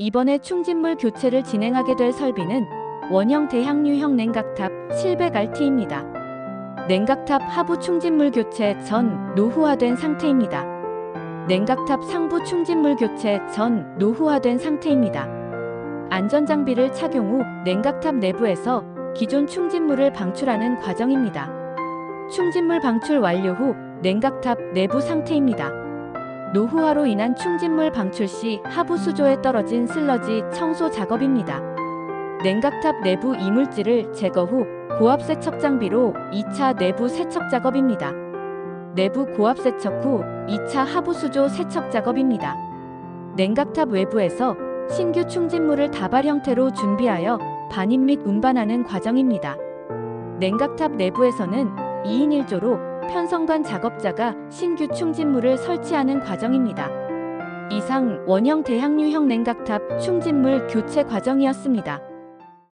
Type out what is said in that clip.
이번에 충진물 교체를 진행하게 될 설비는 원형 대향유형 냉각탑 실백RT입니다. 냉각탑 하부 충진물 교체 전 노후화된 상태입니다. 냉각탑 상부 충진물 교체 전 노후화된 상태입니다. 안전장비를 착용 후 냉각탑 내부에서 기존 충진물을 방출하는 과정입니다. 충진물 방출 완료 후 냉각탑 내부 상태입니다. 노후화로 인한 충진물 방출 시 하부 수조에 떨어진 슬러지 청소 작업입니다. 냉각탑 내부 이물질을 제거 후 고압 세척 장비로 2차 내부 세척 작업입니다. 내부 고압 세척 후 2차 하부 수조 세척 작업입니다. 냉각탑 외부에서 신규 충진물을 다발 형태로 준비하여 반입 및 운반하는 과정입니다. 냉각탑 내부에서는 2인 1조로 편성관 작업자가 신규 충진물을 설치하는 과정입니다. 이상 원형 대항류형 냉각탑 충진물 교체 과정이었습니다.